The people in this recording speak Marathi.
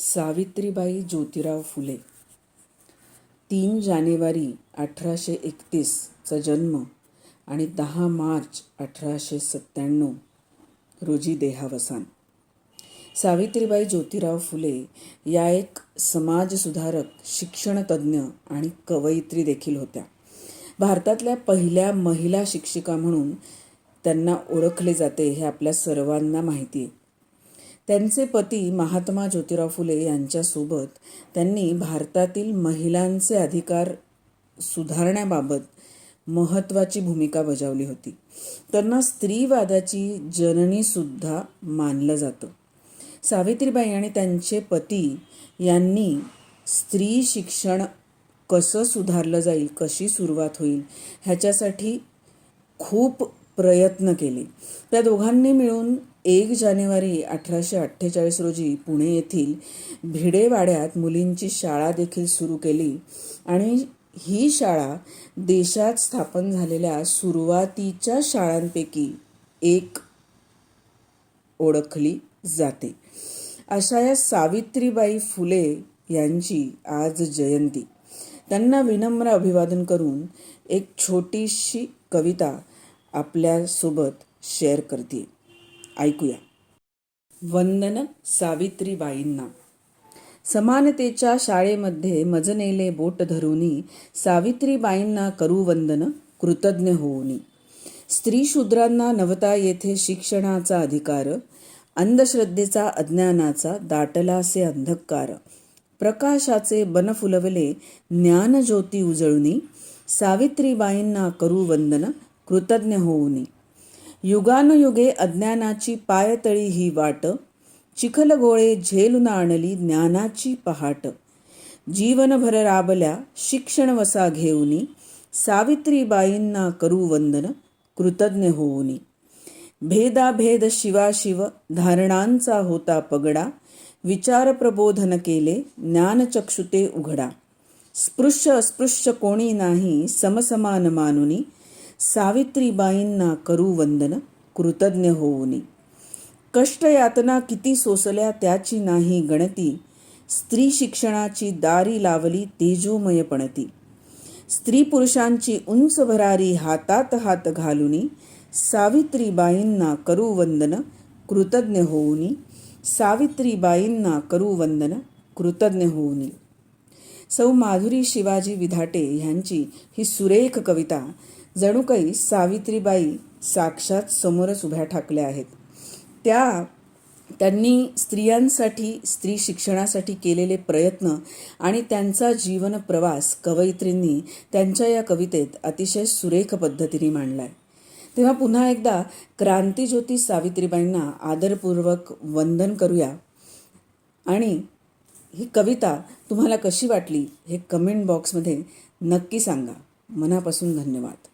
सावित्रीबाई ज्योतिराव फुले. तीन जानेवारी अठराशे एकतीसचा जन्म आणि दहा मार्च अठराशे सत्त्याण्णव रोजी देहावसान. सावित्रीबाई ज्योतिराव फुले या एक समाजसुधारक शिक्षणतज्ज्ञ आणि कवयित्री देखील होत्या. भारतातल्या पहिल्या महिला शिक्षिका म्हणून त्यांना ओळखले जाते हे आपल्या सर्वांना माहिती आहे. त्यांचे पती महात्मा ज्योतिराव फुले यांच्यासोबत त्यांनी भारतातील महिलांचे अधिकार सुधारण्याबाबत महत्त्वाची भूमिका बजावली होती. त्यांना स्त्रीवादाची जननीसुद्धा मानलं जातं. सावित्रीबाई आणि त्यांचे पती यांनी स्त्री शिक्षण कसं सुधारलं जाईल कशी सुरुवात होईल ह्याच्यासाठी खूप प्रयत्न केले. त्या दोघांनी मिळून एक जानेवारी अठराशे अठ्ठेचाळीस रोजी पुणे येथील भिडेवाड्यात मुलींची शाळा देखील सुरू केली आणि ही शाळा देशात स्थापन झालेल्या सुरुवातीच्या शाळांपैकी एक ओळखली जाते. अशा या सावित्रीबाई फुले यांची आज जयंती. त्यांना विनम्र अभिवादन करून एक छोटीशी कविता आपल्यासोबत शेअर करते ऐकूया. वंदन सावित्रीबाईंना. समानतेच्या शाळेमध्ये मजनेले बोट धरूनी सावित्रीबाईंना करू वंदन कृतज्ञ होऊनी. स्त्री शूद्रांना नवता येथे शिक्षणाचा अधिकार अंधश्रद्धेचा अज्ञानाचा दाटलासे अंधकार. प्रकाशाचे बन फुलवले ज्ञानज्योती उजळुनी सावित्रीबाईंना करू वंदन कृतज्ञ होऊनी. युगानुयुगे अज्ञानाची पायतळी ही वाट चिखल गोळे झेलून आणली ज्ञानाची पहाट. जीवनभर राबल्या शिक्षण वसा घेऊनी सावित्रीबाईंना करू वंदन कृतज्ञ होऊनी. भेदाभेद शिवाशिव धारणांचा होता पगडा विचार प्रबोधन केले ज्ञानचक्षुते उघडा. स्पृश्य अस्पृश्य कोणी नाही समसमान मानुनी सावित्रीबाईंना करू वंदन कृतज्ञ होऊनी. कष्ट यातना किती सोसल्या त्याची नाही गणती स्त्री शिक्षणाची दारी लावली तेजोमय पणती. स्त्री पुरुषांची उंच भरारी हातात हात घालुनी सावित्रीबाईंना करू वंदन कृतज्ञ होऊनी. सावित्रीबाईंना करू वंदन कृतज्ञ होऊनी. सौ माधुरी शिवाजी विधाटे ह्यांची ही सुरेख कविता. जणू काही सावित्रीबाई साक्षात समोरच उभ्या ठाकल्या आहेत. त्या त्यांनी स्त्रियांसाठी स्त्री शिक्षणासाठी केलेले प्रयत्न आणि त्यांचा जीवन प्रवास कवयित्रींनी त्यांच्या या कवितेत अतिशय सुरेख पद्धतीने मांडला आहे तेव्हा पुन्हा एकदा क्रांतीज्योती सावित्रीबाईंना आदरपूर्वक वंदन करूया. आणि ही कविता तुम्हाला कशी वाटली हे कमेंट बॉक्समध्ये नक्की सांगा. मनापासून धन्यवाद.